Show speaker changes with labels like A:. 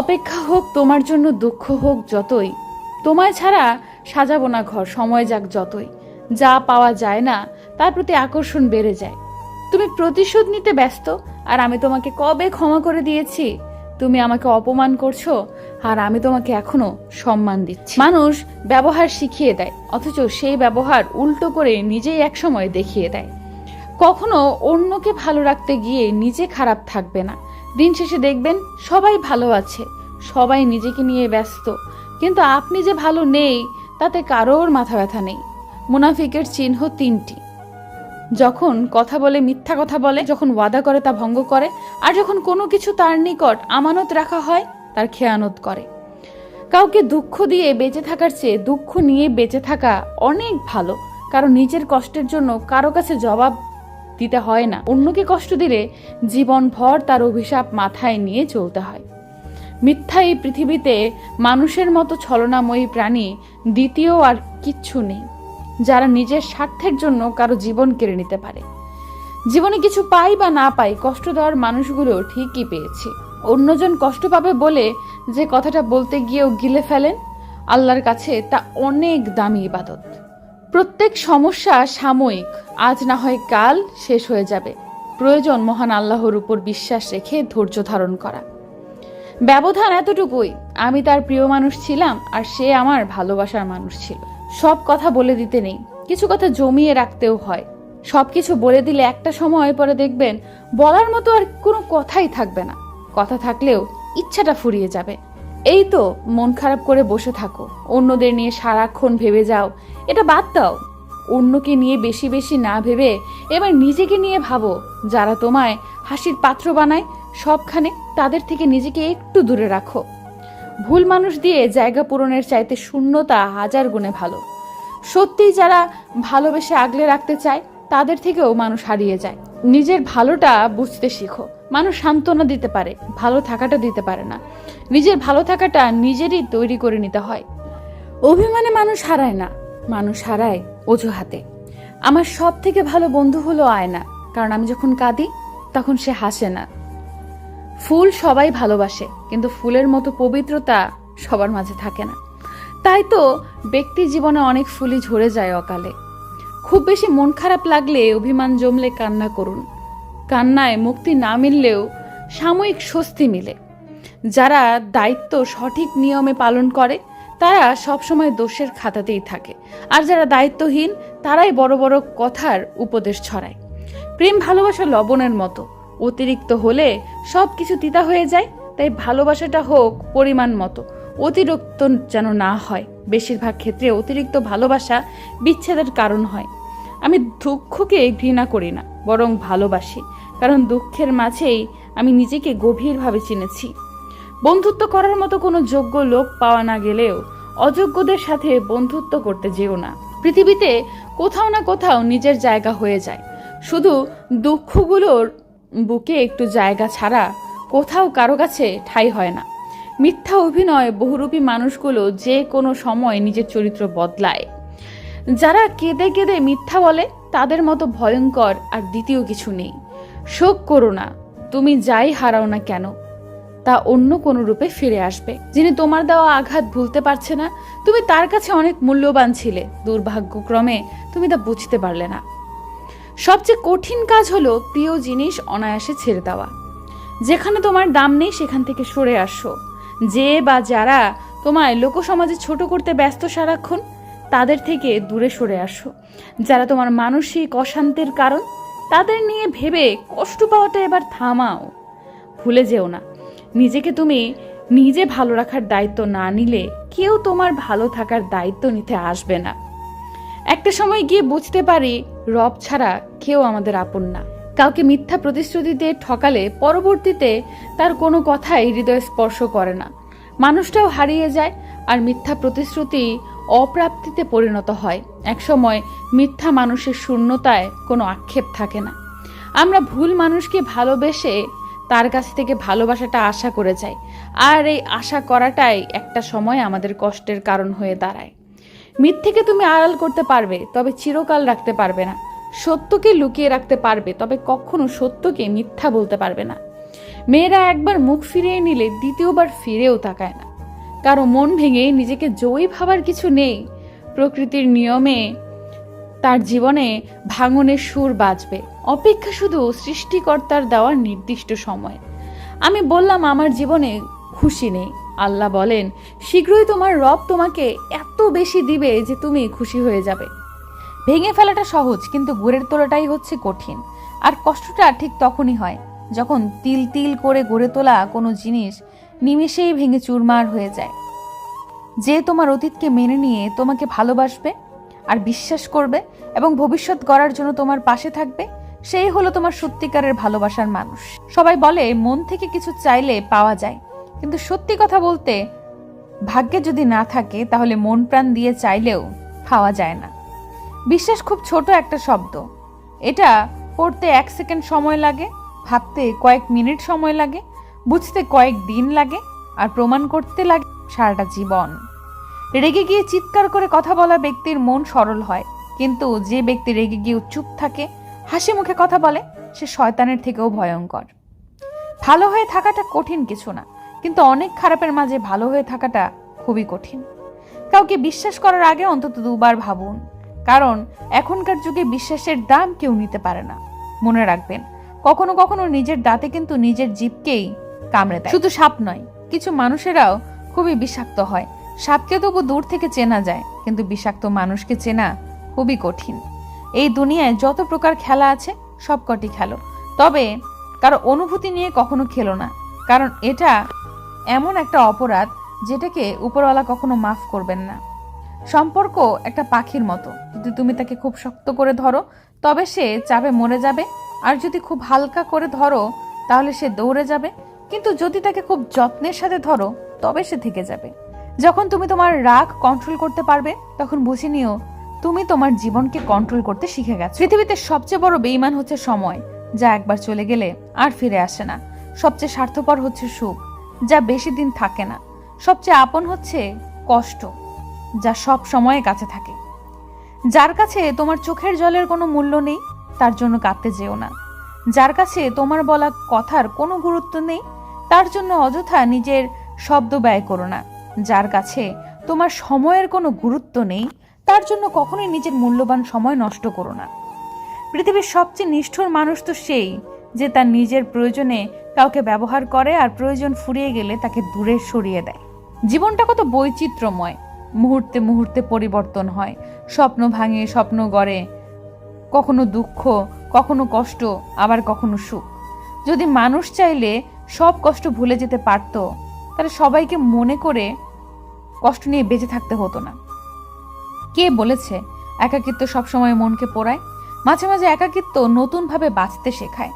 A: অপেক্ষা হোক, তোমার জন্য দুঃখ হোক যতই, তোমায় ছাড়া সাজাবো না ঘর, সময় যাক যতই। যা পাওয়া যায় না, তার প্রতি আকর্ষণ বেড়ে যায়। তুমি প্রতিশোধ নিতে ব্যস্ত, আর আমি তোমাকে কবে ক্ষমা করে দিয়েছি? তুমি আমাকে অপমান করছ, আর আমি তোমাকে এখনও সম্মান দিচ্ছি। মানুষ ব্যবহার শিখিয়ে দেয়, অথচ সেই ব্যবহার উল্টো করে নিজেই একসময় দেখিয়ে দেয়। কখনো অন্যকে ভালো রাখতে গিয়ে নিজে খারাপ থাকবে না। দিন শেষে দেখবেন সবাই ভালো আছে, সবাই নিজেকে নিয়ে ব্যস্ত। কিন্তু আপনি যে ভালো নেই, তাতে কারোর মাথা ব্যথা নেই। মুনাফিকের চিহ্ন তিনটি। যখন কথা বলে মিথ্যা কথা বলে, যখন ওয়াদা করে তা ভঙ্গ করে, আর যখন কোনো কিছু তার নিকট আমানত রাখা হয়, তার খেয়ানত করে। কাউকে দুঃখ দিয়ে বেঁচে থাকার চেয়ে দুঃখ নিয়ে বেঁচে থাকা অনেক ভালো, কারণ নিজের কষ্টের জন্য কারও কাছে জবাব দিতে হয় না। অন্যকে কষ্ট দিলে জীবনভর তার অভিশাপ মাথায় নিয়ে চলতে হয়। মিথ্যা এই পৃথিবীতে মানুষের মতো ছলনাময়ী প্রাণী দ্বিতীয় আর কিচ্ছু নেই, যারা নিজের স্বার্থের জন্য কারও জীবন কেড়ে নিতে পারে। জীবনে কিছু পাই বা না পাই কষ্ট দেওয়ার মানুষগুলো ঠিকই পেয়েছে। অন্যজন কষ্ট পাবে বলে যে কথাটা বলতে গিয়েও গিলে ফেলেন, আল্লাহর কাছে তা অনেক দামি ইবাদত। প্রত্যেক সমস্যা সাময়িক। আজ না হয় কাল শেষ হয়ে যাবে। প্রয়োজন মহান আল্লাহর উপর বিশ্বাস রেখে ধৈর্য ধারণ করা। ব্যবধান এতটুকুই, আমি তার প্রিয় মানুষ ছিলাম আর সে আমার ভালোবাসার মানুষ ছিল। সব কথা বলে দিতে নেই, কিছু কথা জমিয়ে রাখতেও হয়। সব কিছু বলে দিলে একটা সময় পরে দেখবেন, বলার মতো আর কোনো কথাই থাকবে না। কথা থাকলেও ইচ্ছাটা ফুরিয়ে যাবে। এই তো, মন খারাপ করে বসে থাকো। অন্যদের নিয়ে সারাক্ষণ ভেবে যাও। এটা বাদ দাও। অন্যকে নিয়ে বেশি বেশি না ভেবে এবার নিজেকে নিয়ে ভাবো। যারা তোমায় হাসির পাত্র বানায়, সবখানে তাদের থেকে নিজেকে একটু দূরে রাখো। ভুল মানুষ দিয়ে জায়গা পূরণের চাইতে শূন্যতা হাজার গুণে ভালো। সত্যিই যারা ভালোবেসে আগলে রাখতে চায় তাদের থেকেও মানুষ হারিয়ে যায়। নিজের ভালোটা বুঝতে শিখো। মানুষ সান্ত্বনা দিতে পারে, ভালো থাকাটা দিতে পারে না। নিজের ভালো থাকাটা নিজেরই তৈরি করে নিতে হয়। অভিমানে মানুষ হারায় না। মানুষ হারায় অজুহাতে। আমার সব থেকে ভালো বন্ধু হলো আয়না। কারণ আমি যখন কাঁদি, তখন সে হাসে না। ফুল সবাই ভালোবাসে, কিন্তু ফুলের মতো পবিত্রতা সবার মাঝে থাকে না। তাই তো ব্যক্তি জীবনে অনেক ফুলই ঝরে যায় অকালে। খুব বেশি মন খারাপ লাগলে অভিমান জমলে কান্না করুন। কান্নায় মুক্তি না মিললেও সাময়িক স্বস্তি মিলে। যারা দায়িত্ব সঠিক নিয়মে পালন করে, তারা সবসময় দোষের খাতাতেই থাকে। আর যারা দায়িত্বহীন, তারাই বড় বড় কথার উপদেশ ছড়ায়। প্রেম, ভালোবাসা লবণের মতো। অতিরিক্ত হলে সব কিছু তিতা হয়ে যায়, তাই ভালোবাসাটা হোক পরিমাণ মতো। অতিরিক্ত যেন না হয়। বেশিরভাগ ক্ষেত্রে অতিরিক্ত ভালোবাসা বিচ্ছেদের কারণ হয়। আমি দুঃখকে ঘৃণা করি না, বরং ভালোবাসি, কারণ দুঃখের মাঝেই আমি নিজেকে গভীরভাবে চিনেছি। বন্ধুত্ব করার মতো কোনো যোগ্য লোক পাওয়া না গেলেও অযোগ্যদের সাথে বন্ধুত্ব করতে যেও না। পৃথিবীতে কোথাও না কোথাও নিজের জায়গা হয়ে যায়। শুধু দুঃখগুলোর বুকে একটু জায়গা ছাড়া কোথাও কারও কাছে ঠাই হয় না। মিথ্যা অভিনয় বহুরূপী মানুষগুলো যে কোনো সময় নিজের চরিত্র বদলায়। যারা কেঁদে কেঁদে মিথ্যা বলে, তাদের মতো ভয়ঙ্কর আর দ্বিতীয় কিছু নেই। শোক করো না, তুমি যাই হারাও না কেন, তা অন্য কোনো রূপে ফিরে আসবে। যিনি তোমার দেওয়া আঘাত ভুলতে পারছে না, তুমি তার কাছে অনেক মূল্যবান ছিলে। দুর্ভাগ্যক্রমে তুমি তা বুঝতে পারলে না। সবচেয়ে কঠিন কাজ হলো প্রিয় জিনিস অনায়াসে ছেড়ে দেওয়া। যেখানে তোমার দাম নেই, সেখান থেকে সরে আসো। যে বা যারা তোমায় লোকসমাজে ছোট করতে ব্যস্ত সারাক্ষণ, তাদের থেকে দূরে সরে আসো। যারা তোমার মানসিক অশান্তির কারণ, তাদের নিয়ে ভেবে কষ্ট পাওয়াটা এবার থামাও। ভুলে যেও না। নিজেকে তুমি নিজে ভালো রাখার দায়িত্ব না নিলে কেউ তোমার ভালো থাকার দায়িত্ব নিতে আসবে না। একটা সময় গিয়ে বুঝতে পারি, রব ছাড়া কেউ আমাদের আপন না। কাউকে মিথ্যা প্রতিশ্রুতি দিয়ে ঠকালে পরবর্তীতে তার কোনো কথাই হৃদয় স্পর্শ করে না। মানুষটাও হারিয়ে যায় আর মিথ্যা প্রতিশ্রুতি অপ্রাপ্তিতে পরিণত হয়। একসময় মিথ্যা মানুষের শূন্যতায় কোনো আক্ষেপ থাকে না। আমরা ভুল মানুষকে ভালোবেসে তার কাছ থেকে ভালোবাসাটা আশা করে যাই। আর এই আশা করাটাই একটা সময় আমাদের কষ্টের কারণ হয়ে দাঁড়ায়। মিথ্যেকে তুমি আড়াল করতে পারবে, তবে চিরকাল রাখতে পারবে না। সত্যকে লুকিয়ে রাখতে পারবে, তবে কখনো সত্যকে মিথ্যা বলতে পারবে না। মেয়েরা একবার মুখ ফিরিয়ে নিলে দ্বিতীয়বার ফিরেও তাকায় না। কারও মন ভেঙে নিজেকে জয়ী ভাবার কিছু নেই। প্রকৃতির নিয়মে তার জীবনে ভাঙনের সুর বাজবে। অপেক্ষা শুধু সৃষ্টিকর্তার দেওয়া নির্দিষ্ট সময়। আমি বললাম, আমার জীবনে খুশি নেই। আল্লাহ বলেন, শীঘ্রই তোমার রব তোমাকে এত বেশি দিবে যে তুমি খুশি হয়ে যাবে। ভেঙে ফেলাটা সহজ, কিন্তু গুড়ের তোলাটাই হচ্ছে কঠিন। আর কষ্টটা ঠিক তখনই হয়, যখন তিল তিল করে গড়ে তোলা কোনো জিনিস নিমেষেই ভেঙে চুরমার হয়ে যায়। যে তোমার অতীতকে মেনে নিয়ে তোমাকে ভালোবাসবে আর বিশ্বাস করবে এবং ভবিষ্যৎ গড়ার জন্য তোমার পাশে থাকবে, সেই হলো তোমার সত্যিকারের ভালোবাসার মানুষ। সবাই বলে, মন থেকে কিছু চাইলে পাওয়া যায়, কিন্তু সত্যি কথা বলতে ভাগ্যে যদি না থাকে, তাহলে মন প্রাণ দিয়ে চাইলেও পাওয়া যায় না। বিশ্বাস খুব ছোট একটা শব্দ। এটা পড়তে এক সেকেন্ড সময় লাগে, ভাবতে কয়েক মিনিট সময় লাগে, বুঝতে কয়েক দিন লাগে, আর প্রমাণ করতে লাগে সারাটা জীবন। রেগে গিয়ে চিৎকার করে কথা বলা ব্যক্তির মন সরল হয়, কিন্তু যে ব্যক্তি রেগে গিয়ে চুপ থাকে, হাসি মুখে কথা বলে, সে শয়তানের থেকেও ভয়ঙ্কর। ভালো হয়ে থাকাটা কঠিন কিছু না, কিন্তু অনেক খারাপের মাঝে ভালো হয়ে থাকাটা খুবই কঠিন। কাউকে বিশ্বাস করার আগে অন্তত দুবার ভাবুন কারণ এখনকার যুগে বিশ্বাসের দাম কেউ নিতে পারে না। মনে রাখবেন, কখনো কখনো নিজের দাঁতে কিন্তু নিজের জীবকেই কামড়ে দেয়। শুধু সাপ নয়, কিছু মানুষেরাও খুবই বিষাক্ত হয়। সাপকে তবু দূর থেকে চেনা যায়, কিন্তু বিষাক্ত মানুষকে চেনা খুবই কঠিন। এই দুনিয়ায় যত প্রকার খেলা আছে, সবকটি খেলো। তবে কারও অনুভূতি নিয়ে কখনো খেলো না, কারণ এটা এমন একটা অপরাধ যেটাকে উপরওয়ালা কখনো মাফ করবেন না। সম্পর্ক একটা পাখির মতো। যদি তুমি তাকে খুব শক্ত করে ধরো, তবে সে চাপে মরে যাবে। আর যদি খুব হালকা করে ধরো, তাহলে সে দৌড়ে যাবে। কিন্তু যদি তাকে খুব যত্নের সাথে ধরো, তবে সে থেকে যাবে। যখন তুমি তোমার রাগ কন্ট্রোল করতে পারবে, তখন বুঝে নিও, তুমি তোমার জীবনকে কন্ট্রোল করতে শিখে গেছো। পৃথিবীতে সবচেয়ে বড় বেইমান হচ্ছে সময়, যা একবার চলে গেলে আর ফিরে আসে না। সবচেয়ে স্বার্থপর হচ্ছে সুখ, যা বেশি দিন থাকে না। সবচেয়ে আপন হচ্ছে কষ্ট, যা সব সময় কাছে থাকে। যার কাছে তোমার চোখের জলের কোনো মূল্য নেই, তার জন্য কাঁদতে যেও না। যার কাছে তোমার বলা কথার কোনো গুরুত্ব নেই, তার জন্য অযথা নিজের শব্দ ব্যয় করো না। যার কাছে তোমার সময়ের কোনো গুরুত্ব নেই, তার জন্য কখনোই নিজের মূল্যবান সময় নষ্ট করো না। পৃথিবীর সবচেয়ে নিষ্ঠুর মানুষ তো সেই, যে তার নিজের প্রয়োজনে কাউকে ব্যবহার করে আর প্রয়োজন ফুরিয়ে গেলে তাকে দূরে সরিয়ে দেয়। জীবনটা কত বৈচিত্র্যময়। মুহূর্তে মুহূর্তে পরিবর্তন হয়। স্বপ্ন ভাঙে, স্বপ্ন গড়ে। কখনো দুঃখ, কখনো কষ্ট, আবার কখনো সুখ। যদি মানুষ চাইলে সব কষ্ট ভুলে যেতে পারতো, তাহলে সবাইকে মনে করে কষ্ট নিয়ে বেঁচে থাকতে হতো না। কে বলেছে, একাকিত্ব সবসময় মনকে পোড়ায়? মাঝে মাঝে একাকিত্ব নতুনভাবে বাঁচতে শেখায়।